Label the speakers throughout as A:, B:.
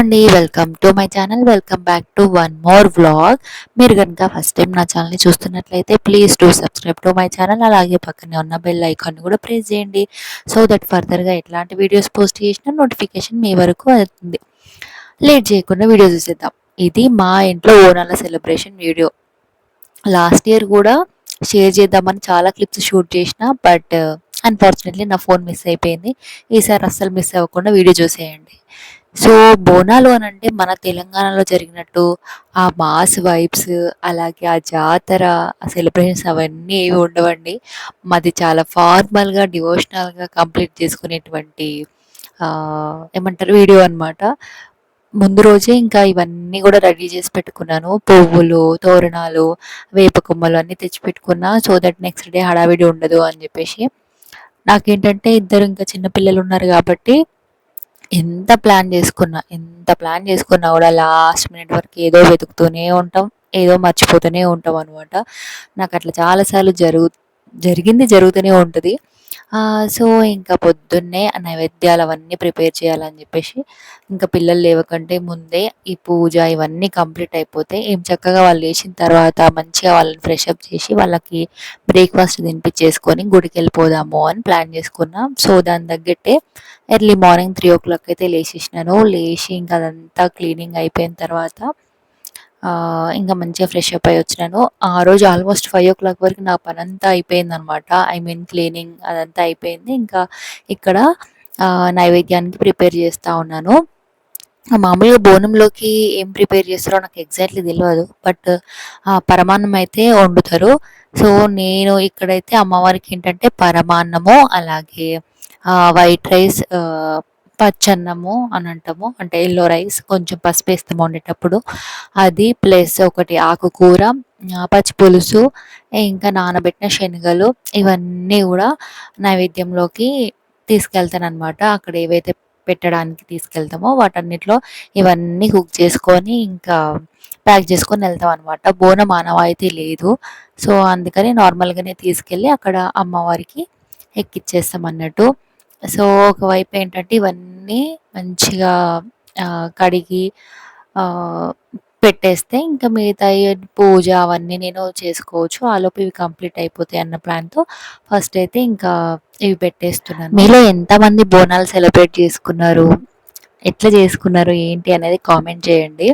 A: అండి welcome to my channel welcome back to one more vlog మీరు కనుక first time నా ఛానల్ని చూస్తున్నట్లయితే please do subscribe to my channel అలాగే పక్కనే ఉన్న బెల్ ఐకాన్ కూడా ప్రెస్ చేయండి. సో దట్ ఫర్దర్గా ఎట్లాంటి వీడియోస్ పోస్ట్ చేసినా నోటిఫికేషన్ మీ వరకు అవుతుంది లేట్ చేయకుండా వీడియో చూసేద్దాం. ఇది మా ఇంట్లో ఓనాల సెలబ్రేషన్ వీడియో లాస్ట్ ఇయర్ కూడా షేర్ చేద్దామని చాలా క్లిప్స్ షూట్ చేసిన బట్ అన్ఫార్చునేట్లీ నా ఫోన్ మిస్ అయిపోయింది. ఈసారి అస్సలు మిస్ అవ్వకుండా వీడియో చూసేయండి. సో బోనాలు అని అంటే మన తెలంగాణలో జరిగినట్టు ఆ మాస్ వైబ్స్ అలాగే ఆ జాతర ఆ సెలబ్రేషన్స్ అవన్నీ ఏవి ఉండవండి. మాది చాలా ఫార్మల్గా డివోషనల్గా కంప్లీట్ చేసుకునేటువంటి ఏమంటారు వీడియో అనమాట ముందు రోజే ఇంకా ఇవన్నీ కూడా రెడీ చేసి పెట్టుకున్నాను. పువ్వులు తోరణాలు వేప కొమ్మలు అన్నీ తెచ్చి పెట్టుకున్నా సో దట్ నెక్స్ట్ డే హడావిడి ఉండదు అని చెప్పేసి. నాకేంటంటే ఇద్దరు ఇంకా చిన్నపిల్లలు ఉన్నారు కాబట్టి ఎంత ప్లాన్ చేసుకున్నా ఎంత ప్లాన్ చేసుకున్నా కూడా లాస్ట్ మినిట్ వరకు ఏదో వెతుకుతూనే ఉంటాం ఏదో మర్చిపోతూనే ఉంటాం అనమాట నాకు అట్లా చాలాసార్లు జరుగు జరిగింది జరుగుతూనే ఉంటుంది. సో ఇంకా పొద్దున్నే నైవేద్యాలు అవన్నీ ప్రిపేర్ చేయాలని చెప్పేసి ఇంకా పిల్లలు లేవకంటే ముందే ఈ పూజ ఇవన్నీ కంప్లీట్ అయిపోతే ఏం చక్కగా వాళ్ళు లేచిన తర్వాత మంచిగా వాళ్ళని ఫ్రెష్ అప్ చేసి వాళ్ళకి బ్రేక్ఫాస్ట్ తినిపించేసుకొని గుడికి వెళ్ళిపోదాము అని ప్లాన్ చేసుకున్నాం. సో దాని తగ్గట్టే early morning three o'clock అయితే లేచేసినాను. లేచి ఇంకా అదంతా క్లీనింగ్ అయిపోయిన తర్వాత ఇంకా మంచిగా ఫ్రెష్ అప్ అయ్యి వచ్చినాను. ఆ రోజు ఆల్మోస్ట్ ఫైవ్ ఓ క్లాక్ వరకు నా పని అంతా అయిపోయింది అనమాట ఐ మీన్ క్లీనింగ్ అదంతా అయిపోయింది. ఇంకా ఇక్కడ నైవేద్యానికి ప్రిపేర్ చేస్తూ ఉన్నాను. మామూలుగా బోనంలోకి ఏం ప్రిపేర్ చేస్తారో నాకు ఎగ్జాక్ట్లీ తెలియదు బట్ పరమాన్నం అయితే వండుతారు. సో నేను ఇక్కడైతే అమ్మవారికి ఏంటంటే పరమాన్నము అలాగే వైట్ రైస్ పచ్చన్నము అని అంటాము. అంటే ఎల్లో రైస్ కొంచెం పసుపు వేస్తాము వండేటప్పుడు. అది ప్లస్ ఒకటి ఆకుకూర పచ్చి పులుసు ఇంకా నానబెట్టిన శనగలు ఇవన్నీ కూడా నైవేద్యంలోకి తీసుకెళ్తాను అనమాట అక్కడ ఏవైతే పెట్టడానికి తీసుకెళ్తామో వాటన్నిటిలో ఇవన్నీ కుక్ చేసుకొని ఇంకా ప్యాక్ చేసుకొని వెళ్తాం అనమాట బోనం ఆనవాయితీ లేదు. సో అందుకని నార్మల్గానే తీసుకెళ్ళి అక్కడ అమ్మవారికి ఎక్కిచ్చేస్తాం అన్నట్టు సో ఒకవైపు ఏంటంటే ఇవన్నీ మంచిగా కడిగి పెట్టేస్తే ఇంకా మిగతా పూజ అవన్నీ నేను చేసుకోవచ్చు. ఆలోపు ఇవి కంప్లీట్ అయిపోతాయి అన్న ప్లాన్తో ఫస్ట్ అయితే ఇంకా ఇవి పెట్టేస్తున్నాను. మీలో ఎంతమంది బోనాలు సెలబ్రేట్ చేసుకున్నారు? ఎట్లా చేసుకున్నారు? ఏంటి అనేది కామెంట్ చేయండి.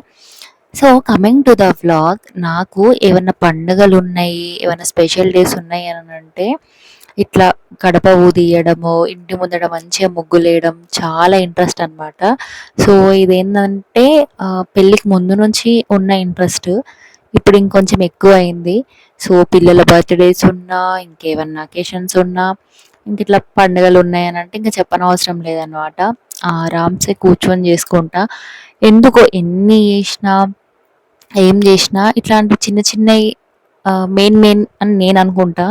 A: So coming to the vlog నాకు ఏమైనా పండుగలు ఉన్నాయి ఏమైనా స్పెషల్ డేస్ ఉన్నాయి అని అంటే ఇట్లా కడప ఊదియడము ఇంటి ముందట మంచిగా ముగ్గులేయడం చాలా ఇంట్రెస్ట్ అనమాట సో ఇదేంటంటే పెళ్ళికి ముందు నుంచి ఉన్న ఇంట్రెస్ట్. ఇప్పుడు ఇంకొంచెం ఎక్కువ అయింది సో పిల్లల బర్త్డేస్ ఉన్నా ఇంకేమన్నా అకేషన్స్ ఉన్నా ఇంక ఇట్లా పండుగలు ఉన్నాయని అంటే ఇంకా చెప్పనవసరం లేదనమాట ఆరామ్సే కూర్చొని చేసుకుంటా. ఎందుకో ఎన్ని చేసినా ఏం చేసినా ఇట్లాంటి చిన్న చిన్నవి మెయిన్ మెయిన్ అని నేను అనుకుంటా.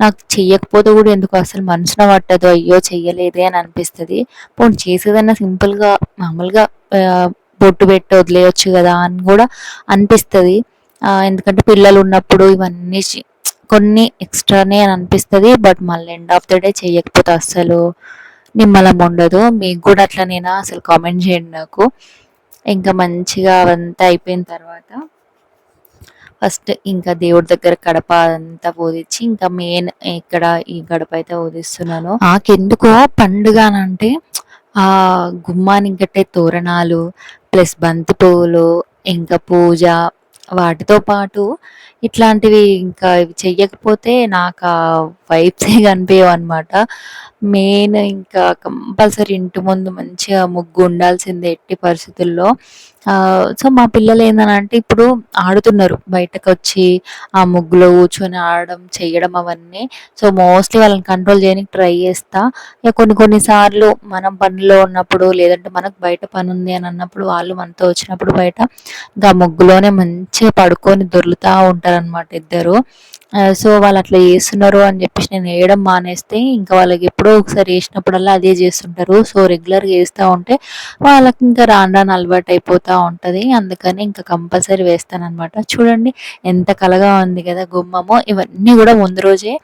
A: నాకు చెయ్యకపోతే కూడా ఎందుకు? అసలు మనసున పట్టదు. అయ్యో చెయ్యలేదే అని అనిపిస్తుంది. పోనీ చేసేదన్నా సింపుల్గా మామూలుగా బొట్టు పెట్టి వదిలేయచ్చు కదా అని కూడా అనిపిస్తుంది. ఎందుకంటే పిల్లలు ఉన్నప్పుడు ఇవన్నీ కొన్ని ఎక్స్ట్రానే అని అనిపిస్తుంది. బట్ మళ్ళీ ఎండ్ ఆఫ్ ద డే చేయకపోతే అస్సలు నిమ్మలం ఉండదు. మీకు కూడా అట్లనేనా? అసలు కామెంట్ చేయండి నాకు. ఇంకా మంచిగా అవంతా అయిపోయిన తర్వాత ఫస్ట్ ఇంకా దేవుడి దగ్గర కడప అంతా పోదిచ్చి ఇంకా మెయిన్ ఇక్కడ ఈ గడప అయితే ఊదిస్తున్నాను నాకెందుకో పండుగ అంటే ఆ గుమ్మానికి కట్టే తోరణాలు ప్లస్ బంతి పువ్వులు ఇంకా పూజ వాటితో పాటు ఇట్లాంటివి ఇంకా ఇవి చెయ్యకపోతే నాకు ఆ వైబ్సే కనిపించవు అనమాట మెయిన్ ఇంకా కంపల్సరీ ఇంటి ముందు మంచిగా ముగ్గు ఉండాల్సిందే ఎట్టి పరిస్థితుల్లో. సో మా పిల్లలు ఏంటంటే ఇప్పుడు ఆడుతున్నారు. బయటకు వచ్చి ఆ ముగ్గులో కూర్చొని ఆడడం చేయడం అవన్నీ. సో మోస్ట్లీ వాళ్ళని కంట్రోల్ చేయడానికి ట్రై చేస్తా. ఇక కొన్ని కొన్నిసార్లు మనం పనిలో ఉన్నప్పుడు లేదంటే మనకు బయట పని ఉంది అని అన్నప్పుడు వాళ్ళు మనతో వచ్చినప్పుడు బయట ఇంకా ముగ్గులోనే మంచిగా పడుకొని దొర్లుతూ ఉంటారనమాట ఇద్దరు. సో వాళ్ళు అట్లా చేస్తున్నారు అని చెప్పేసి నేను వేయడం మానేస్తే ఇంకా వాళ్ళకి ఎప్పుడో ఒకసారి వేసినప్పుడల్లా అదే చేస్తుంటారు. సో రెగ్యులర్గా వేస్తూ ఉంటే వాళ్ళకి ఇంకా రాను రాను అలవాటు అయిపోతూ ఉంటుంది. అందుకని ఇంకా కంపల్సరీ వేస్తానమాట చూడండి ఎంత కలగా ఉంది కదా గుమ్మము ఇవన్నీ కూడా ముందు రోజే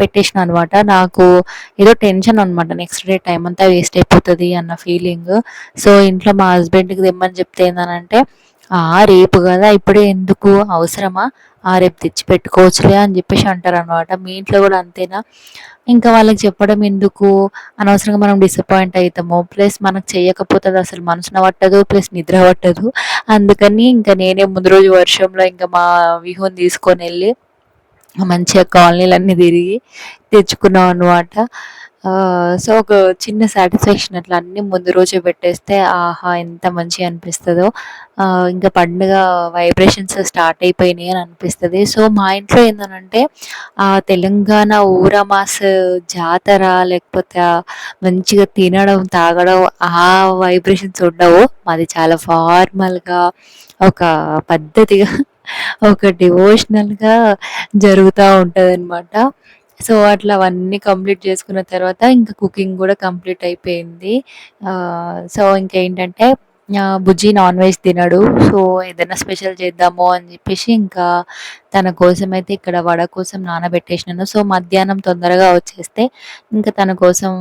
A: పెట్టేసిన అనమాట నాకు ఏదో టెన్షన్ అనమాట నెక్స్ట్ డే టైం అంతా వేస్ట్ అయిపోతుంది అన్న ఫీలింగ్. సో ఇంట్లో మా హస్బెండ్కి తెమ్మని చెప్తే ఏంటంటే ఆ రేపు కదా ఇప్పుడే ఎందుకు? అవసరమా? ఆ రేపు తెచ్చి పెట్టుకోవచ్చులే అని చెప్పేసి అంటారు అనమాట మీ ఇంట్లో కూడా అంతేనా? ఇంకా వాళ్ళకి చెప్పడం ఎందుకు? అనవసరంగా మనం డిసప్పాయింట్ అవుతాము. ప్లస్ మనకు చేయకపోతే అసలు మనసున పట్టదు ప్లస్ నిద్ర పట్టదు. అందుకని ఇంకా నేనే ముందు రోజు వర్షంలో ఇంకా మా విహుని తీసుకొని వెళ్ళి మంచిగా కాలనీలన్నీ తిరిగి తెచ్చుకున్నాం అనమాట సో ఒక చిన్న సాటిస్ఫాక్షన్ అట్లా అన్ని ముందు రోజే పెట్టేస్తే ఆహా ఎంత మంచిగా అనిపిస్తుందో. ఇంకా పండుగ వైబ్రేషన్స్ స్టార్ట్ అయిపోయినాయి అని అనిపిస్తుంది. సో మా ఇంట్లో ఏంటంటే తెలంగాణ ఊరమాస్ జాతర లేకపోతే మంచిగా తినడం తాగడం ఆ వైబ్రేషన్స్ ఉండవు. మాది చాలా ఫార్మల్గా ఒక పద్ధతిగా ఒక డివోషనల్గా జరుగుతూ ఉంటుంది అనమాట సో అట్లా అవన్నీ కంప్లీట్ చేసుకున్న తర్వాత ఇంకా కుకింగ్ కూడా కంప్లీట్ అయిపోయింది. సో ఇంకేంటంటే బుజ్జి నాన్ వెజ్ తినడు. సో ఏదైనా స్పెషల్ చేద్దాము అని చెప్పేసి ఇంకా తన కోసం అయితే ఇక్కడ వడ కోసం నానబెట్టేసినాను. సో మధ్యాహ్నం తొందరగా వచ్చేస్తే ఇంకా తన కోసం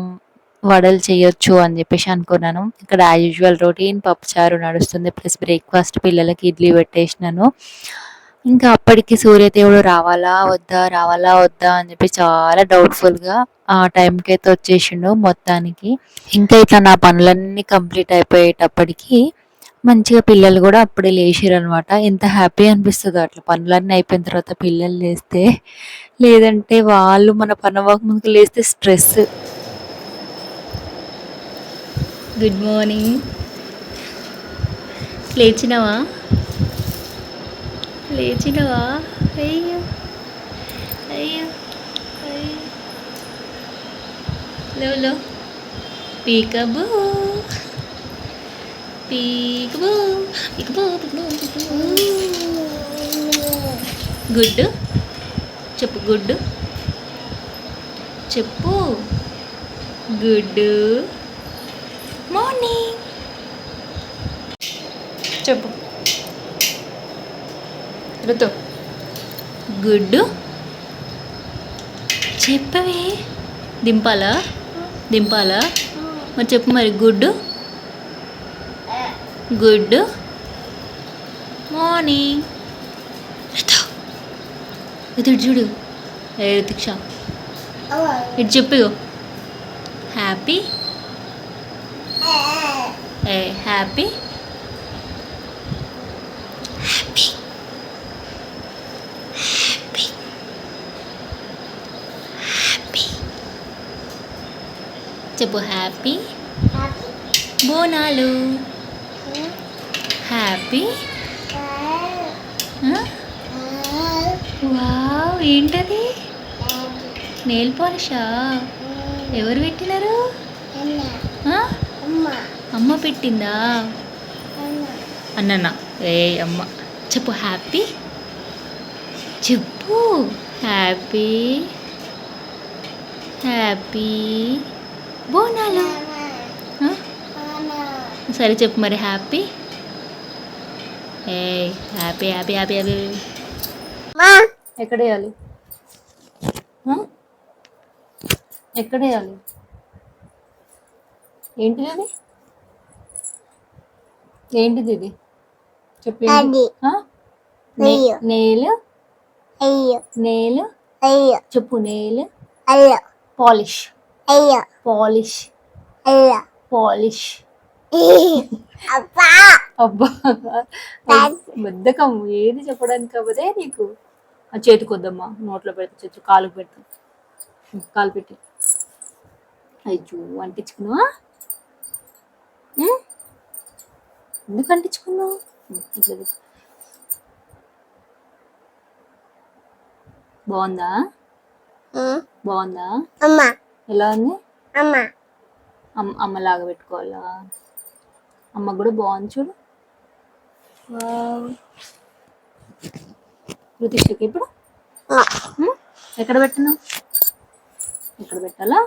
A: వడలు చేయొచ్చు అని చెప్పేసి అనుకున్నాను. ఇక్కడ యాజ్ యూజువల్ రొటీన్ పప్పుచారు నడుస్తుంది. ప్లస్ బ్రేక్ఫాస్ట్ పిల్లలకి ఇడ్లీ పెట్టేసినాను. ఇంకా అప్పటికి సూర్యదేవుడు రావాలా వద్దా రావాలా వద్దా అని చెప్పి చాలా డౌట్ఫుల్గా ఆ టైంకి అయితే వచ్చేసిండు మొత్తానికి. ఇంకా ఇట్లా నా పనులన్నీ కంప్లీట్ అయిపోయేటప్పటికి మంచిగా పిల్లలు కూడా అప్పుడే లేచిరు అనమాట ఎంత హ్యాపీ అనిపిస్తుంది అట్లా పనులన్నీ అయిపోయిన తర్వాత పిల్లలు లేస్తే. లేదంటే వాళ్ళు మన పని ముందుకు లేస్తే స్ట్రెస్ గుడ్ మార్నింగ్ లేచినావా? లేచినవా అయ్యో అయ్యో అయ్యో లో పీకబూ పీకబూ పీకబూ పీకబూ గుడ్డు చెప్పు గుడ్డు చెప్పు గుడ్డు మార్నింగ్ చెప్పు ఋతు గుడ్డు. చెప్పవే. దింపాలా? దింపాలా? మరి చెప్పు మరి. గుడ్డు. గుడ్ మార్నింగ్ ఇటు చూడు. ఏ రితిక్ష ఇటు చెప్పు హ్యాపీ ఏ. హ్యాపీ చెప్పు హ్యాపీ బోనాలు హ్యాపీ వావ్ ఏంటది? నెయిల్ పాలిషా ఎవరు పెట్టినారు? అమ్మ. పెట్టిందా? అన్నన్న ఏ అమ్మ. చెప్పు హ్యాపీ చెప్పు. Happy happy Bonalu. సరే చెప్పు మరి హ్యాపీ? ఏ హ్యాపీ హ్యాపీ హ్యాపీ హ్యాపీ. ఎక్కడ వేయాలి? ఎక్కడ వేయాలి? ఏంటిది అది ఏంటిది ఇది? చెప్పి నేలు నేలు చెప్పు నేలు పాలిష్. పాలిష్. అయ్యా. పాలిష్. అబ్బా. బద్దకం ఏది చెప్పడానికి అవ్వదే నీకు. ఆ చేతికి వద్దమ్మా నోట్లో పెడితే చెచ్చు కాలు పెడతా. కాలు పెట్టి. అయ్యో అంటించుకున్నావా? ఎందుకు అంటించుకున్నావు? ఇట్లా బాగుందా? బాగుందా? అమ్మా. ఎలా ఉంది? అమ్మ. అమ్మ అమ్మలాగా పెట్టుకోవాలా? అమ్మ కూడా బాగుంది చూడు. రుతిష్కి ఇప్పుడు?
B: ఎక్కడ పెట్టినావు? ఎక్కడ పెట్టాలా?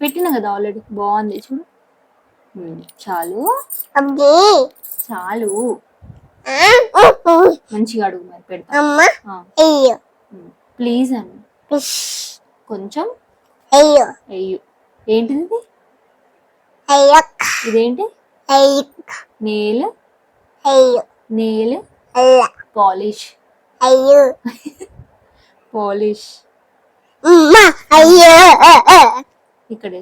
B: పెట్టినా కదా ఆల్రెడీ బాగుంది చూడు. చాలు. చాలు. మంచిగా అడుగు మరి పెడతా. ప్లీజ్
C: పిష్
B: కొంచెం
C: అయ్యో.
B: అయ్యు. ఏంటిది? ఇది?
C: అయ్యో.
B: ఇదేంటి?
C: అయ్యో.
B: నేల్.
C: అయ్యో.
B: నేల్.
C: అల్ల
B: పాలిష్.
C: అయ్యో.
B: పాలిష్.
C: అయ్యో.
B: ఇక్కడ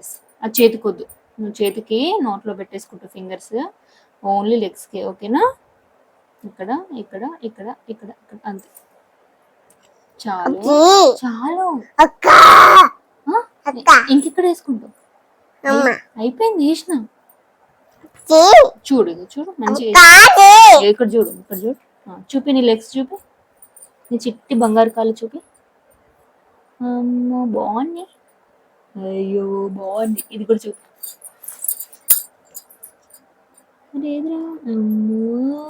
B: ఆ చేతికొద్దు నువ్వు చేతికి నోట్లో పెట్టేసుకుంటావు ఫింగర్స్. ఓన్లీ లెగ్స్కి ఓకేనా? ఇక్కడ ఇక్కడ ఇక్కడ ఇక్కడ ఇక్కడ అంతే. చాలు. చాలు. ఇంకెక్కడ వేసుకుంటావు?
C: అమ్మ.
B: అయిపోయింది వేసిన చూడు చూడు మంచిగా. ఇక్కడ చూడు ఇక్కడ చూడు. చూపి నీ లెగ్స్ చూపి. నీ చిట్టి బంగారు కాళ్ళు చూపి. అమ్మో బాగుంది. అయ్యో బాగుంది. ఇది కూడా చూపి. అమ్మో.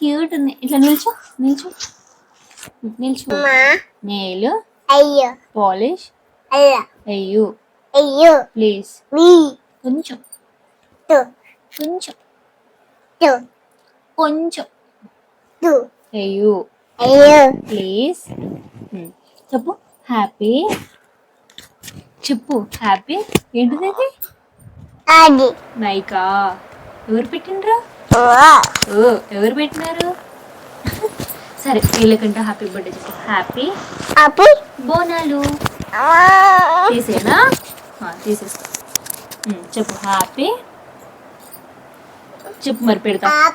B: క్యూట్ ఉంది. ఇట్లా నిల్చో నిల్చో. నిల్చో. నేలు
C: అయ్యో.
B: పాలిష్. అయ్యో.
C: అయ్యో.
B: ప్లీజ్.
C: మీ.
B: కొంచెం. కొంచెం. కొంచెం. అయ్యో.
C: అయ్యో.
B: ప్లీజ్. చెప్పు. హ్యాపీ. చెప్పు. హ్యాపీ. ఏంటిది
C: అది
B: నైకా. ఎవరు పెట్టిండ్రా?
C: ఓ.
B: ఎవరు పెట్టినారు? సరే వీళ్ళకంటే హ్యాపీ బర్త్డే చెప్పు. హ్యాపీ.
C: అబ్బి
B: బోనాలు. తీసేనా? తీసేస్తా చెప్పు హ్యాపీ? చెప్పు మరి పెడతా.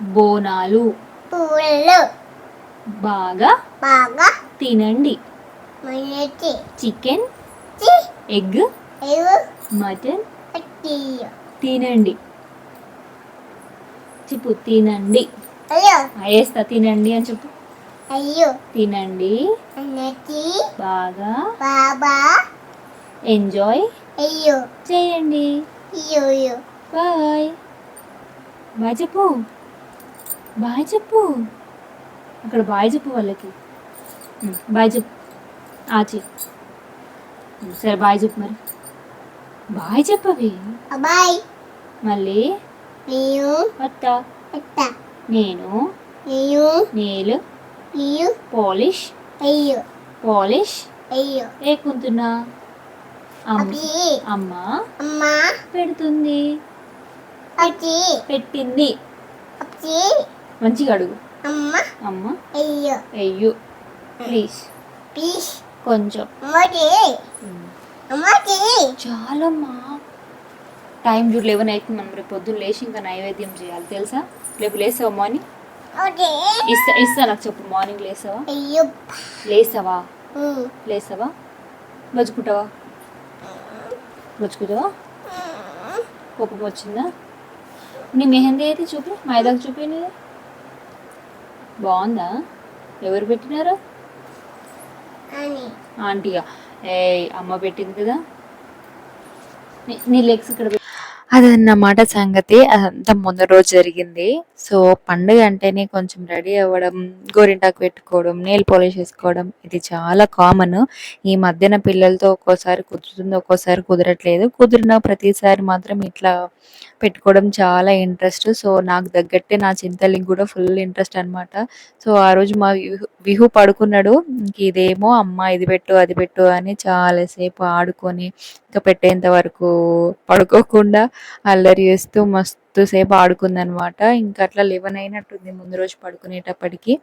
B: బోనాలు. బాగా?
C: బాగా.
B: తినండి. చికెన్? ఎగ్? మటన్? తినండి. చెప్పు తినండి. వేస్తా తినండి అని చెప్పు.
C: అయ్యో.
B: తినండి. బాగా.
C: బాబా.
B: ఎంజాయ్
C: అయ్యో.
B: చేయండి.
C: అయ్యో
B: బాయ్. బాయ్ చెప్పు. బాయ్ చెప్పు. అక్కడ బాయ్ చెప్పు వాళ్ళకి. బాయ్ చెప్పు. ఆచి సరే బాయ్ చెప్పు మరి. బాయ్ చెప్పవి.
C: అబ్బాయి
B: మళ్ళీ.
C: నేను. అత్త.
B: నేను.
C: నేను. నేను
B: పాలిష్.
C: అయ్యో
B: పాలిష్.
C: అయ్యో
B: ఏకుంటున్నా అమ్మ
C: అబ్బి
B: అమ్మ.
C: అమ్మ.
B: పెడుతుంది.
C: అచ్చి
B: పెట్టింది.
C: అచ్చి
B: మంచిగా అడుగు.
C: అమ్మ.
B: అమ్మ.
C: అయ్యో
B: అయ్యో ప్లీజ్.
C: ప్లీజ్.
B: కొంచెం.
C: అమ్మకి అమ్మకి
B: చాలమ్మా. టైం చూడు లెవెన్ అవుతుంది మనం రేపు పొద్దున్న లేచి ఇంకా నైవేద్యం చేయాలి. తెలుసా? రేపు లేసావా మార్నింగ్ ఇస్తా ఇస్తా నాకు చెప్పు. మార్నింగ్ లేసావా? లేసావా. లేసావా? బతుకుంటావా బతుకుతావా కోపం వచ్చిందా? నీ మెహందీ అయితే చూపి మైదాకు చూపి నీది బాగుందా? ఎవరు పెట్టినారు? ఆంటీగా ఏ అమ్మ పెట్టింది కదా. నీ- లెగ్స్ ఇక్కడ అదన్నమాట సంగతి. అంత ముందు రోజు జరిగింది. సో పండుగ అంటేనే కొంచెం రెడీ అవ్వడం గోరింటాకు పెట్టుకోవడం నెయిల్ పాలిష్ వేసుకోవడం ఇది చాలా కామన్. ఈ మధ్యన పిల్లలతో ఒక్కోసారి కుదురుతుంది ఒక్కోసారి కుదరట్లేదు. కుదిరిన ప్రతిసారి మాత్రం ఇట్లా పెట్టుకోవడం చాలా ఇంట్రెస్ట్. సో నాకు తగ్గట్టే నా చింతలికి కూడా ఫుల్ ఇంట్రెస్ట్ అనమాట సో ఆ రోజు మా విహు విహు పడుకున్నాడు. ఇంక ఇదేమో అమ్మ ఇది పెట్టు అది పెట్టు అని చాలాసేపు ఆడుకొని ఇంకా పెట్టేంత వరకు పడుకోకుండా అల్లరి చేస్తూ మస్తు సేపు ఆడుకుందనమాట ఇంకా అట్లా లెవెన్ అయినట్టుంది ముందు రోజు పడుకునేటప్పటికి.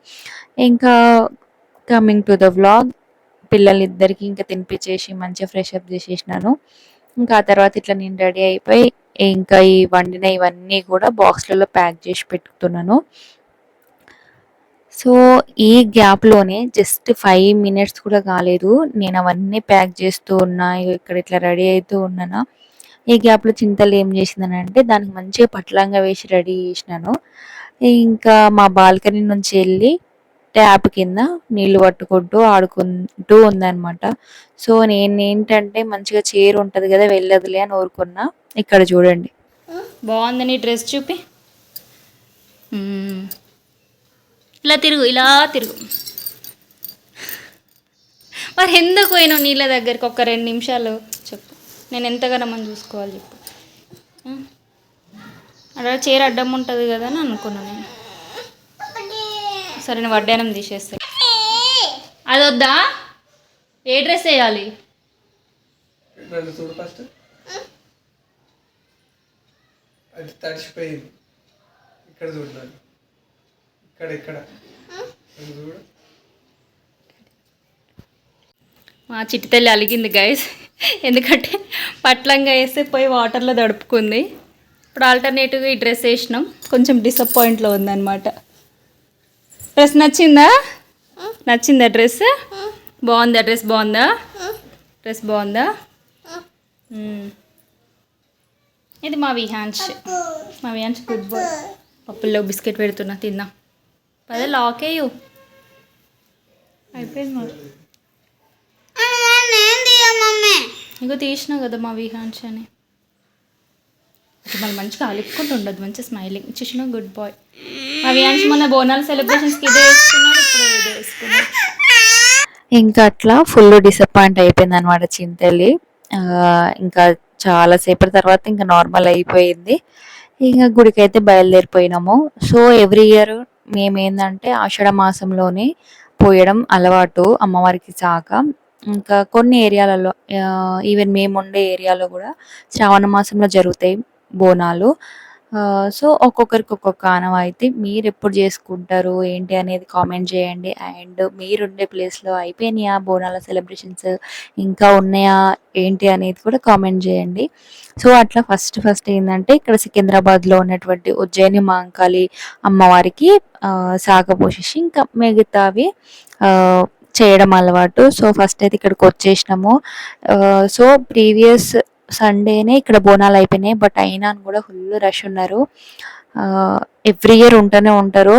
B: ఇంకా కమింగ్ టు ద వ్లాగ్ పిల్లలిద్దరికి ఇంకా తినిపించేసి మంచిగా ఫ్రెష్ అప్ చేసేసినాను. ఇంకా ఆ తర్వాత ఇట్లా నేను రెడీ అయిపోయి ఇంకా ఈ వండిన ఇవన్నీ కూడా బాక్స్లలో ప్యాక్ చేసి పెట్టుకున్నాను సో ఈ గ్యాప్‌లోనే జస్ట్ ఫైవ్ మినిట్స్ కూడా కాలేదు. నేను అవన్నీ ప్యాక్ చేస్తూ ఉన్నా. ఇక్కడ ఇట్లా రెడీ అవుతూ ఉన్నానా, ఈ గ్యాప్‌లో చింతలు ఏం చేసిందనంటే దానికి మంచిగా పట్లంగా వేసి రెడీ చేసినాను. ఇంకా మా బాల్కనీ నుంచి వెళ్ళి ట్యాప్ కింద నీళ్ళు పట్టుకుంటూ ఆడుకుంటూ ఉందనమాట. సో నేనేంటంటే మంచిగా చీర ఉంటుంది కదా! వెళ్ళదులే అని ఊరుకున్నా. ఇక్కడ చూడండి. బాగుంది నీ డ్రెస్ చూపి. ఇలా తిరుగు ఇలా తిరుగు. మరి ఎందుకు పోయినావు నీళ్ళ దగ్గరికి ఒక రెండు నిమిషాలు? చెప్పు. నేను ఎంతగానో మనం చూసుకోవాలి చెప్పు? అక్కడ చీర అడ్డం ఉంటుంది కదా అని అనుకున్నాను నేను. సరే నేను వడ్డానం తీసేస్తా. అది వద్దా ఏ డ్రెస్ వేయాలి
D: నన్ను చూడు ఫస్ట్ అది తడిచిపోయింది. ఇక్కడ చూడు నన్ను ఇక్కడ. ఇక్కడ చూడు.
B: మా చిట్టి తల్లి అలిగింది గైస్ ఎందుకంటే పట్లంగా వేస్తే పోయి వాటర్లో తడుపుకుంది. ఇప్పుడు ఆల్టర్నేటివ్గా ఈ డ్రెస్ వేసినాం. కొంచెం డిసప్పాయింట్లో ఉందన్నమాట. డ్రెస్ నచ్చిందా? నచ్చిందా డ్రెస్ బాగుందా? డ్రెస్ బాగుందా? డ్రెస్ బాగుందా. ఇది మా విహాన్స్ మా విహాన్స్ గుడ్ బాయ్ పప్పుల్లో బిస్కెట్ పెడుతున్నా తిందాం పదే లాక్ అయ్యు అయిపోయింది మరి. ఇంకో తీసినా కదా మా విహాన్స్ అని. మళ్ళీ మంచిగా అలుక్కుంటూ ఉండదు మంచి స్మైలింగ్ చూసిన గుడ్ బాయ్ మా విహాన్స్ మొన్న బోనాల సెలబ్రేషన్స్కి ఇదే వేసుకున్నాడు ఇప్పుడు ఇదే వేసుకున్నాడు.
A: ఇంకా అట్లా ఫుల్ డిసప్పాయింట్ అయిపోయింది అనమాట చింతలి ఇంకా చాలాసేపటి తర్వాత ఇంకా నార్మల్ అయిపోయింది. ఇంకా గుడికి అయితే బయలుదేరిపోయినాము. సో ఎవ్రీ ఇయర్ మేము ఏంటంటే ఆషాఢ మాసంలోనే పోయడం అలవాటు అమ్మవారికి చాక ఇంకా కొన్ని ఏరియాలలో ఈవెన్ మేము ఉండే ఏరియాలో కూడా శ్రావణ మాసంలో జరుగుతాయి బోనాలు. సో ఒక్కొక్కరికి ఒక్కొక్క ఆనవాయితీ మీరు ఎప్పుడు చేసుకుంటారు ఏంటి అనేది కామెంట్ చేయండి. అండ్ మీరుండే ప్లేస్లో అయిపోయినాయా బోనాల సెలబ్రేషన్స్ ఇంకా ఉన్నాయా? ఏంటి అనేది కూడా కామెంట్ చేయండి. సో అట్లా ఫస్ట్ ఫస్ట్ ఏంటంటే ఇక్కడ సికింద్రాబాద్లో ఉన్నటువంటి ఉజ్జయిని మాంకాళి అమ్మవారికి ఆ, శాఖ పోషించి ఇంకా మిగతావి చేయడం అలవాటు. సో ఫస్ట్ అయితే ఇక్కడికి వచ్చేసినాము. సో ప్రీవియస్ సండేనే ఇక్కడ బోనాలు అయిపోయినాయి బట్ అయినా కూడా ఫుల్ రష్ ఉన్నారు. ఎవ్రీ ఇయర్ ఉంటూనే ఉంటారు.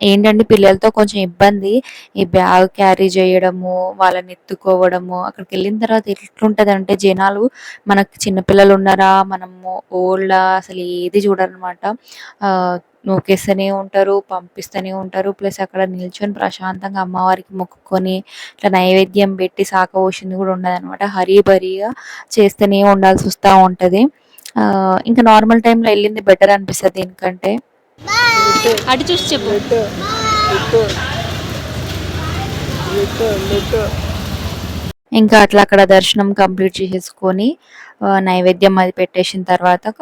A: ఏంటంటే పిల్లలతో కొంచెం ఇబ్బంది. ఈ బ్యాగ్ క్యారీ చేయడము వాళ్ళని ఎత్తుకోవడము అక్కడికి వెళ్ళిన తర్వాత ఎట్లుంటది అంటే జనాలు మనకి చిన్నపిల్లలు ఉన్నారా మనము ఓల్డా అసలు ఏది చూడరనమాట. నూకేస్తూనే ఉంటారు పంపిస్తూనే ఉంటారు. ప్లస్ అక్కడ నిల్చొని ప్రశాంతంగా అమ్మవారికి మొక్కుకొని ఇట్లా నైవేద్యం పెట్టి సాక పోసింది కూడా ఉండదు అనమాట హరీబరీగా చేస్తూనే ఉండాల్సి వస్తూ ఉంటుంది. ఇంకా నార్మల్ టైంలో వెళ్ళింది బెటర్ అనిపిస్తుంది దీనికంటే.
B: అటు చూసి చెప్పు.
A: ఇంకా అట్లా అక్కడ దర్శనం కంప్లీట్ చేసేసుకొని నైవేద్యం అది పెట్టేసిన తర్వాత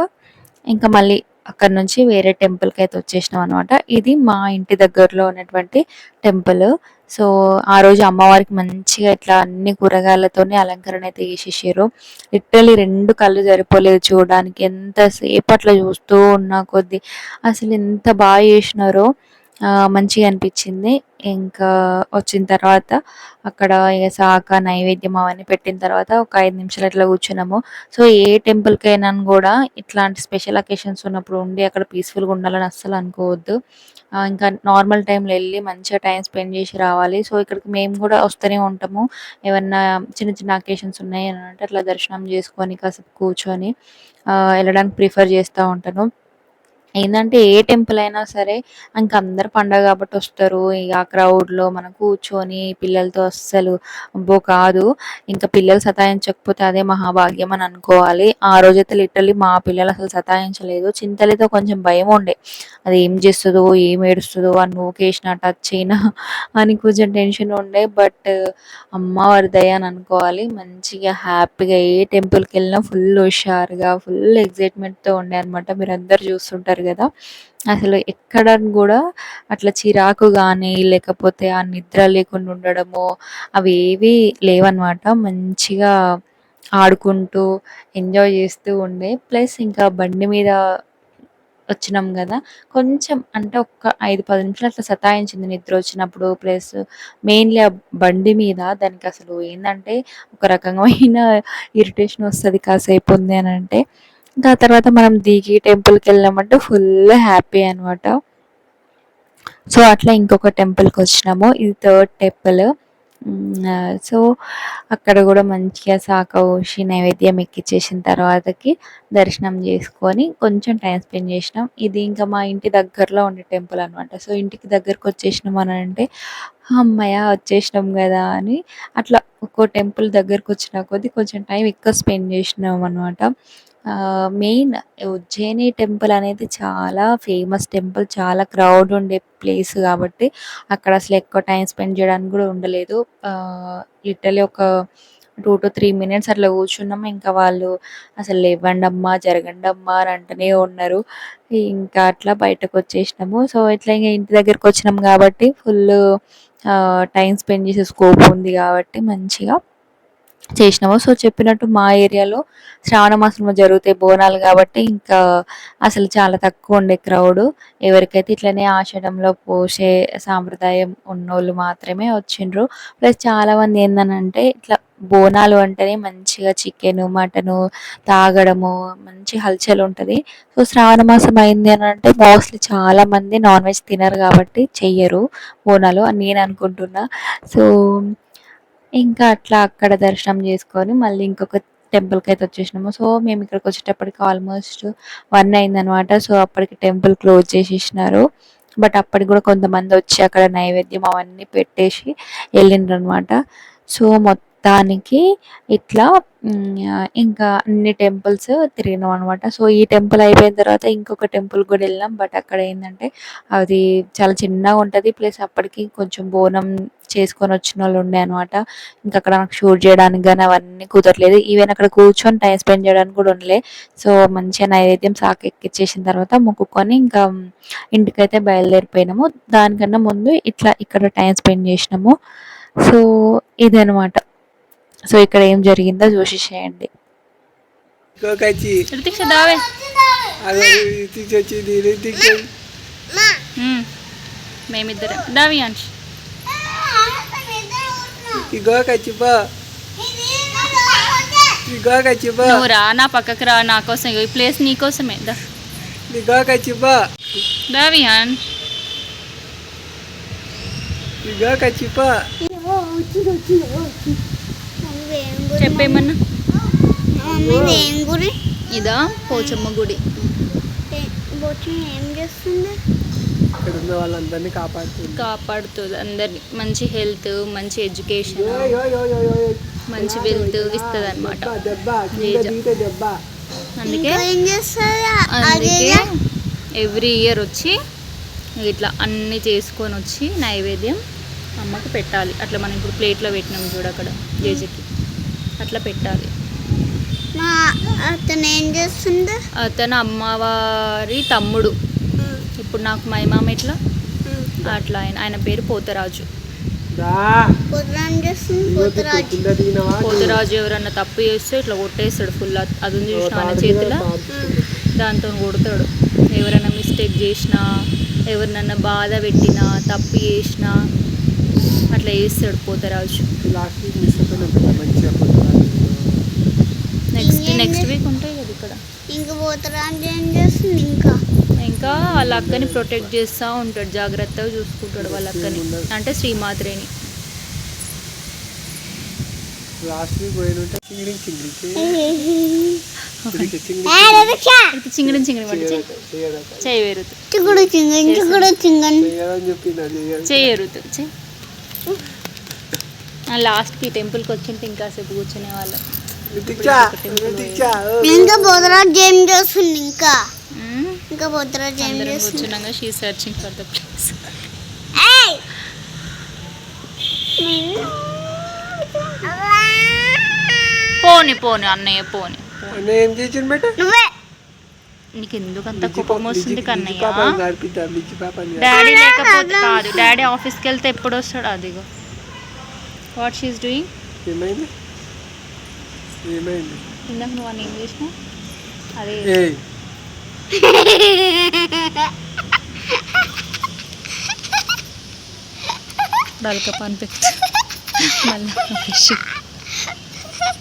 A: ఇంకా మళ్ళీ అక్కడ నుంచి వేరే టెంపుల్కి అయితే వచ్చేసినాం అనమాట ఇది మా ఇంటి దగ్గరలో ఉన్నటువంటి టెంపుల్ సో ఆ రోజు అమ్మవారికి మంచిగా ఇట్లా అన్ని కూరగాయలతోనే అలంకరణ అయితే చేసేసారు. లిటరలీ రెండు కళ్ళు సరిపోలేదు చూడడానికి. ఎంతసేపు అట్లా చూస్తూ ఉన్నా కొద్ది. అసలు ఎంత బాగా చేసినారో. మంచిగా అనిపించింది. ఇంకా వచ్చిన తర్వాత అక్కడ ఇక శాఖ నైవేద్యం అవన్నీ పెట్టిన తర్వాత ఒక ఐదు నిమిషాలు అట్లా కూర్చున్నాము. సో ఏ టెంపుల్కి అయినా కూడా ఇట్లాంటి స్పెషల్ అకేషన్స్ ఉన్నప్పుడు ఉండి అక్కడ పీస్ఫుల్గా ఉండాలని అస్సలు అనుకోవద్దు. ఇంకా నార్మల్ టైంలో వెళ్ళి మంచిగా టైం స్పెండ్ చేసి రావాలి. సో ఇక్కడికి మేము కూడా వస్తూనే ఉంటాము. ఏమన్నా చిన్న చిన్న అకేషన్స్ ఉన్నాయి అని అంటే అట్లా దర్శనం చేసుకొని కాసేపు కూర్చొని వెళ్ళడానికి ప్రిఫర్ చేస్తూ ఉంటాను. ఏంటంటే ఏ టెంపుల్ అయినా సరే ఇంకా అందరు పండగ కాబట్టి వస్తారు. ఇక ఆ క్రౌడ్లో మనం కూర్చొని పిల్లలతో అస్సలు అబ్బో కాదు. ఇంకా పిల్లలు సతాయించకపోతే అదే మహాభాగ్యం అని అనుకోవాలి. ఆ రోజైతే లిటరలీ మా పిల్లలు అసలు సతాయించలేదు. చింతలతో కొంచెం భయం ఉండే. అది ఏం చేస్తుందో ఏం ఏడుస్తుందో అని ఊకేసిన టచ్ అయినా అని కొంచెం టెన్షన్ ఉండే. బట్ అమ్మవారి దయ అని అనుకోవాలి. మంచిగా హ్యాపీగా ఏ టెంపుల్కి వెళ్ళినా ఫుల్ హుషారుగా ఫుల్ ఎగ్జైట్మెంట్తో ఉండే అనమాట మీరు అందరు చూస్తుంటారు కదా. అసలు ఎక్కడ కూడా అట్లా చిరాకు కానీ లేకపోతే ఆ నిద్ర లేకుండా ఉండడము అవి ఏవి లేవన్నమాట. మంచిగా ఆడుకుంటూ ఎంజాయ్ చేస్తూ ఉండే. ప్లస్ ఇంకా బండి మీద వచ్చినాం కదా. కొంచెం అంటే ఒక్క ఐదు పది నిమిషాలు అట్లా సతాయించింది నిద్ర వచ్చినప్పుడు. ప్లస్ మెయిన్లీ ఆ బండి మీద దానికి అసలు ఏంటంటే ఒక రకమైన ఇరిటేషన్ వస్తుంది కాసేపు ఉంది అని అంటే ఇంకా తర్వాత మనం దిగి టెంపుల్కి వెళ్ళామంటే ఫుల్ హ్యాపీ అనమాట సో అట్లా ఇంకొక టెంపుల్కి వచ్చినాము. ఇది థర్డ్ టెంపుల్ సో అక్కడ కూడా మంచిగా సాక ఊసి నైవేద్యం ఎక్కిచ్చేసిన తర్వాతకి దర్శనం చేసుకొని కొంచెం టైం స్పెండ్ చేసినాం. ఇది ఇంకా మా ఇంటి దగ్గరలో ఉండే టెంపుల్ అనమాట సో ఇంటికి దగ్గరకు వచ్చేసినాం అని అంటే అమ్మయ్య వచ్చేసినాం కదా అని. అట్లా ఒక్కో టెంపుల్ దగ్గరకు వచ్చిన కొద్దీ కొంచెం టైం ఎక్కువ స్పెండ్ చేసినాం అనమాట మెయిన్ ఉజ్జయిని టెంపుల్ అనేది చాలా ఫేమస్ టెంపుల్ చాలా క్రౌడ్ ఉండే ప్లేస్ కాబట్టి అక్కడ అసలు ఎక్కువ టైం స్పెండ్ చేయడానికి కూడా ఉండలేదు. లిటరలీ ఒక టూ టు త్రీ మినిట్స్ అట్లా కూర్చున్నాం. ఇంకా వాళ్ళు అసలు లేవండి అమ్మా జరగండి అమ్మా అని అంటూనే ఉన్నారు. ఇంకా అట్లా బయటకు వచ్చేసినాము. సో ఇట్లా ఇంకా ఇంటి దగ్గరకు వచ్చినాం కాబట్టి ఫుల్ టైం స్పెండ్ చేసే స్కోప్ ఉంది కాబట్టి మంచిగా చేసినాము సో చెప్పినట్టు మా ఏరియాలో శ్రావణ మాసంలో జరుగుతాయి బోనాలు కాబట్టి ఇంకా అసలు చాలా తక్కువ ఉండే క్రౌడ్. ఎవరికైతే ఇట్లనే ఆషాఢంలో పోసే సాంప్రదాయం ఉన్నోళ్ళు మాత్రమే వచ్చిండ్రు. ప్లస్ చాలా మంది ఏందనంటే ఇట్లా బోనాలు అంటేనే మంచిగా చికెన్ మటన్ తాగడము మంచి హల్చల్ ఉంటుంది. సో శ్రావణ మాసం అయింది అని అంటే మోస్ట్లీ చాలా మంది నాన్ వెజ్ తినరు కాబట్టి చెయ్యరు బోనాలు అని నేను అనుకుంటున్నా. సో ఇంకా అట్లా అక్కడ దర్శనం చేసుకొని మళ్ళీ ఇంకొక టెంపుల్కి అయితే వచ్చేసినాము. సో మేము ఇక్కడికి వచ్చేటప్పటికి ఆల్మోస్ట్ వన్ అయిందనమాట సో అప్పటికి టెంపుల్ క్లోజ్ చేసేసినారు. బట్ అప్పటికి కూడా కొంతమంది వచ్చి అక్కడ నైవేద్యం అవన్నీ పెట్టేసి వెళ్ళిండ్రు అనమాట సో మొత్తం దానికి ఇట్లా ఇంకా అన్ని టెంపుల్స్ తిరిగినాం అనమాట సో ఈ టెంపుల్ అయిపోయిన తర్వాత ఇంకొక టెంపుల్ కూడా వెళ్ళాం బట్ అక్కడ ఏంటంటే అది చాలా చిన్నగా ఉంటుంది. ప్లస్ అప్పటికి కొంచెం బోనం చేసుకొని వచ్చిన వాళ్ళు ఉండే అనమాట ఇంకా అక్కడ నాకు షూట్ చేయడానికి కానీ అవన్నీ కుదరలేదు. ఈవెన్ అక్కడ కూర్చొని టైం స్పెండ్ చేయడానికి కూడా ఉండలే. సో మంచిగా నైవేద్యం సాకు ఎక్కిచ్చేసిన తర్వాత మొక్కుకొని ఇంకా ఇంటికైతే బయలుదేరిపోయినాము. దానికన్నా ముందు ఇట్లా ఇక్కడ టైం స్పెండ్ చేసినాము. సో ఇదనమాట సో ఇక్కడ ఏం జరిగిందో చూసేసేయండి
D: ఇంకొకచ్చి
B: రితిక్ష దావే. మేమిద్దరం. అంశ్. నువ్వు రా నా పక్కకు రా నా కోసం ఈ ప్లేస్ నీ కోసమే. దా.
D: ఇంకొకచ్చి పో
B: దావి అన్
D: ఇంకొకచ్చి పో
B: చెప్పేమన్నా
C: ఏం గురి
B: ఇదా పోచమ్మ గుడి.
C: ఏం చేస్తుంది?
D: ఇక్కడ ఉన్న వాళ్ళందరినీ కాపాడుతుంది.
B: కాపాడుతుంది అందరిని. మంచి హెల్త్ మంచి ఎడ్యుకేషన్. మంచి వెల్త్ ఇస్తుంది అనమాట అందుకే అందుకే ఎవ్రీ ఇయర్ వచ్చి ఇట్లా అన్ని చేసుకొని వచ్చి నైవేద్యం అమ్మకు పెట్టాలి. అట్లా మనం ఇప్పుడు ప్లేట్లో పెట్టినాం చూడు అక్కడ జేజకి అట్లా పెట్టాలి.
C: మా అతను ఏం చేస్తుంది
B: అతను అమ్మవారి తమ్ముడు. ఇప్పుడు నాకు మై మామ ఎట్లా అట్లా ఆయన ఆయన పేరు పోతరాజు. పోతరాజు ఎవరన్నా తప్పు చేస్తే ఇట్లా కొట్టేస్తాడు ఫుల్ అది ఉంది చూసిన చేతిలో. దాంతో కొడతాడు. ఎవరైనా మిస్టేక్ చేసినా ఎవరినన్నా బాధ పెట్టినా తప్పు చేసినా అట్లా చేస్తాడు పోతరాజు. నెక్స్ట్ నెక్స్ట్ వీక్ ఉంటాయి కదా ఇక్కడ.
C: ఇంకా పోతరాజు ఏం చేస్తుంది ఇంకా?
B: ఇంకా వాళ్ళ అక్కని ప్రొటెక్ట్ చేస్తూ ఉంటాడు జాగ్రత్తగా చూసుకుంటాడు వాళ్ళ అక్కని. అంటే శ్రీమాత్రేని.
D: లాస్ట్ వీక్ పోయినుంటే చింగిడి చింగిడి చింగిడి
B: ఇది చింగిడి చింగిడి పడి చెయ్యి
D: చేయదట
B: చెయ్యి వేరుతు
C: చిక్కుడు చింగన్ చిక్కుడు చింగన్
D: చేయదని చెప్పింది అది
B: చెయ్యి ఎరుతు చెయ్యి లాస్ట్కి టెంపుల్కి వచ్చింటే ఇంకాసేపు కూర్చునే వాళ్ళు.
C: ఇంకా పోతరాజు ఏం చేస్తుంది ఇంకా. ఇంకా పోతరాజు ఏం చేస్తుంది.
B: కూర్చున్నాక she searching for the place
C: ఏయ్!
B: పోని పోని అన్నయ్య పోని.
C: నువ్వే.
B: నీకు ఎందుకు అంత కోపం వస్తుంది కన్నయ్య? డాడీ లేకపోతే కాదు. డాడీ ఆఫీస్కి వెళ్తే ఎప్పుడు వస్తాడు అదిగో వాట్ షీస్ డూయింగ్
D: ఏమైంది? ఏమైంది?
B: ఇందాక నువ్వు అని ఏం చేసినావు అదే. మళ్ళీ ఫిష్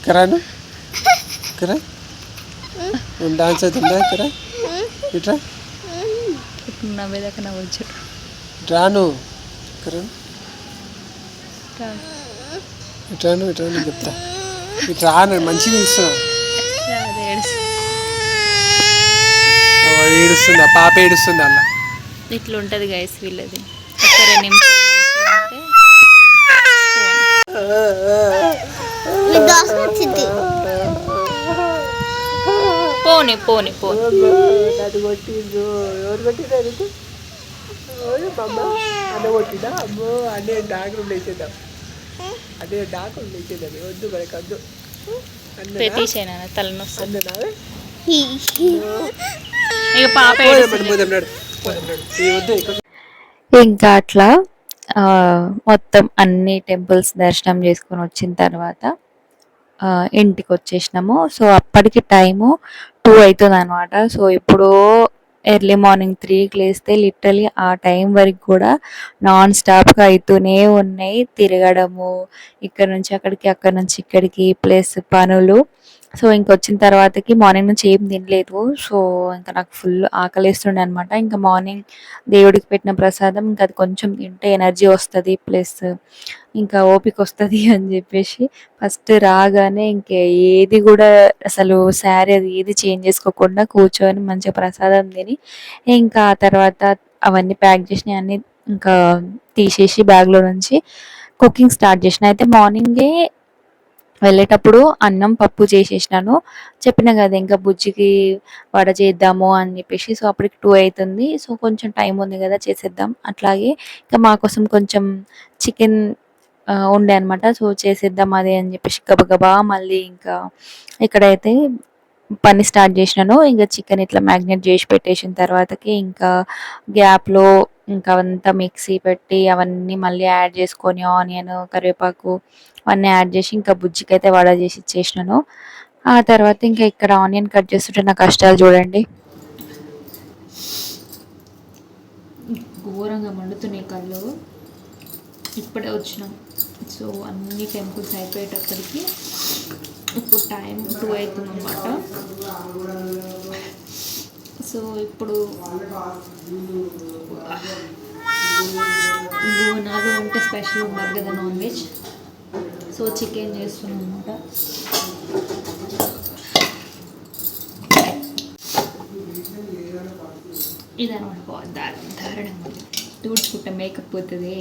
D: కరాను కరా డాన్స్ అవుతుందా కరా ఇట్రా?
B: నవ్వేదాకా నవ్వచ్చు
D: రాను కరాను ఇట్రా నువ్వు ఇట్రా నేను చెప్తా. ఇట్రా నేను మంచిగా ఇస్తున్నా ఏడుస్తుందా? పాప ఏడుస్తుంది అలా
B: ఇట్లా ఉంటుంది గైస్ వీళ్ళది నిమిషాలు పోనీ పోనీ పోనీ.
D: అది డాకులు లేచేద్దాం అదే డాకులు లేచేద్దాం వద్దు మనకి
B: తలనొస్తుంది ఇక పాప
A: అట్లా మొత్తం అన్ని టెంపుల్స్ దర్శనం చేసుకొని వచ్చిన తర్వాత ఇంటికి వచ్చేసినాము సో అప్పటికి టైము టూ అవుతుంది అనమాట సో ఎప్పుడో ఎర్లీ మార్నింగ్ త్రీకి లేస్తే లిటరలీ ఆ టైం వరకు కూడా నాన్ స్టాప్గా అవుతూనే ఉన్నాయి. తిరగడము ఇక్కడ నుంచి అక్కడికి అక్కడ నుంచి ఇక్కడికి ప్లస్ పనులు. సో ఇంకొచ్చిన తర్వాతకి మార్నింగ్ నుంచి ఏం తినలేదు. సో ఇంకా నాకు ఫుల్ ఆకలిస్తుండే అనమాట ఇంకా మార్నింగ్ దేవుడికి పెట్టిన ప్రసాదం ఇంకా అది కొంచెం తింటే ఎనర్జీ వస్తుంది ప్లస్ ఇంకా ఓపిక వస్తుంది అని చెప్పేసి ఫస్ట్ రాగానే ఇంకా ఏది కూడా అసలు శారీ అది ఏది చేంజ్ చేసుకోకుండా కూర్చొని మంచిగా ప్రసాదం తిని ఇంకా ఆ తర్వాత అవన్నీ ప్యాక్ చేసినవి అన్నీ ఇంకా తీసేసి బ్యాగ్లో నుంచి కుకింగ్ స్టార్ట్ చేసిన. అయితే మార్నింగే వెళ్ళేటప్పుడు అన్నం పప్పు చేసేసినాను. చెప్పిన కదా ఇంకా బుజ్జికి వడ చేద్దాము అని చెప్పేసి సో అప్పటికి టూ అవుతుంది. సో కొంచెం టైం ఉంది కదా చేసేద్దాం. అట్లాగే ఇంకా మా కోసం కొంచెం చికెన్ ఉండే అనమాట సో చేసేద్దాం అదే అని చెప్పేసి గబగబా మళ్ళీ ఇంకా ఇక్కడైతే పని స్టార్ట్ చేసినాను. ఇంకా చికెన్ ఇట్లా మ్యాగ్నేట్ చేసి పెట్టేసిన తర్వాతకి ఇంకా గ్యాప్లో ఇంకా అంతా మిక్సీ పెట్టి అవన్నీ మళ్ళీ యాడ్ చేసుకొని ఆనియన్ కరివేపాకు అవన్నీ యాడ్ చేసి ఇంకా బుజ్జికి అయితే వడ చేసి ఇచ్చేసినాను. ఆ తర్వాత ఇంకా ఇక్కడ ఆనియన్ కట్ చేస్తుంటే నా కష్టాలు చూడండి. ఘోరంగా మండుతున్నాయి కళ్ళు. ఇప్పుడే వచ్చినాం. సో అన్ని టెంపుల్స్ అయిపోయేటప్పటికి ఇప్పుడు టైం టూ అవుతుంది అనమాట సో ఇప్పుడు బోనాలు అంటే స్పెషల్ ఉన్నారు కదా నాన్ వెజ్. సో చికెన్ చేస్తున్నాం అనమాట ఇదనమాట దారుణంగా దారుణం మేకప్ పోతుంది.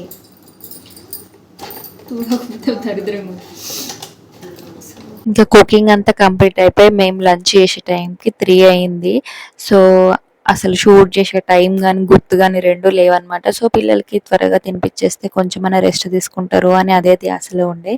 A: తూడకపోతే దరిద్రంగా ఇంకా కుకింగ్ అంతా కంప్లీట్ అయిపోయి మేము లంచ్ చేసే టైంకి త్రీ అయింది. సో అసలు షూట్ చేసే టైం కానీ గుర్తు కానీ రెండు లేవన్నమాట. సో పిల్లలకి త్వరగా తినిపించేస్తే కొంచెమైనా రెస్ట్ తీసుకుంటారు అని అదే ధ్యాసలో ఉండే.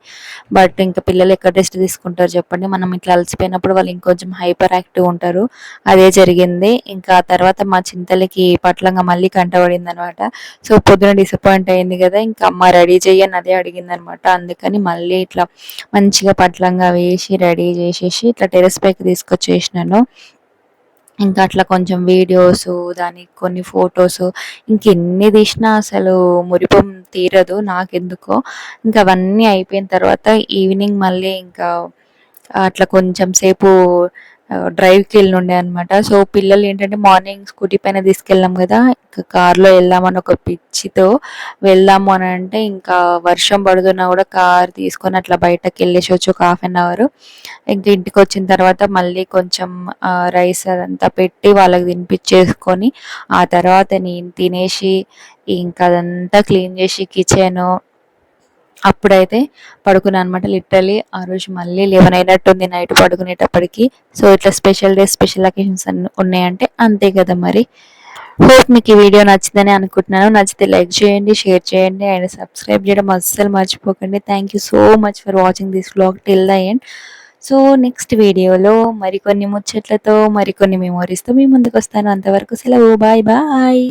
A: బట్ ఇంకా పిల్లలు ఎక్కడ రెస్ట్ తీసుకుంటారు చెప్పండి. మనం ఇట్లా అలసిపోయినప్పుడు వాళ్ళు ఇంకొంచెం హైపర్ యాక్టివ్ ఉంటారు. అదే జరిగింది. ఇంకా తర్వాత మా చింతలకి పట్లంగా మళ్ళీ కంటపడింది అనమాట సో పొద్దున డిసప్పాయింట్ అయింది కదా ఇంకా అమ్మ రెడీ చేయని అదే అడిగింది అనమాట అందుకని మళ్ళీ ఇట్లా మంచిగా పట్లంగా వేసి రెడీ చేసేసి ఇట్లా టెరెస్ పైకి తీసుకొచ్చేసినాను. ఇంకా అట్లా కొంచెం వీడియోస్ దానికి కొన్ని ఫొటోస్ ఇంకెన్ని తీసినా అసలు మురిపం తీరదు నాకెందుకో. ఇంకా అవన్నీ అయిపోయిన తర్వాత ఈవినింగ్ మళ్ళీ ఇంకా అట్లా కొంచెం సేపు డ్రైవ్కి వెళ్ళుండే అనమాట సో పిల్లలు ఏంటంటే మార్నింగ్ స్కూటీ పైన తీసుకెళ్ళాం కదా ఇంకా కార్లో వెళ్దామని ఒక పిచ్చితో వెళ్దాము అని అంటే ఇంకా వర్షం పడుతున్నా కూడా కార్ తీసుకొని అట్లా బయటకు వెళ్ళేసి వచ్చి ఒక హాఫ్ అన్ అవర్ ఇంకా ఇంటికి వచ్చిన తర్వాత మళ్ళీ కొంచెం రైస్ అదంతా పెట్టి వాళ్ళకి తినిపించేసుకొని ఆ తర్వాత నేను తినేసి ఇంకా అదంతా క్లీన్ చేసి కిచెన్ అప్పుడైతే పడుకున్నాను అనమాట లిటరలీ ఆ రోజు మళ్ళీ లెవెన్ అయినట్టుంది నైట్ పడుకునేటప్పటికి. సో ఇట్లా స్పెషల్ డేస్ స్పెషల్ అకేషన్స్ అన్ని ఉన్నాయంటే అంతే కదా మరి. హోప్ మీకు ఈ వీడియో నచ్చిందని అనుకుంటున్నాను. నచ్చితే లైక్ చేయండి షేర్ చేయండి అండ్ సబ్స్క్రైబ్ చేయడం అస్సలు మర్చిపోకండి. Thank you so much for watching this vlog till the end so next వీడియోలో మరికొన్ని ముచ్చట్లతో మరికొన్ని మెమోరీస్తో మీ ముందుకు వస్తాను. అంతవరకు సెలవు. Bye bye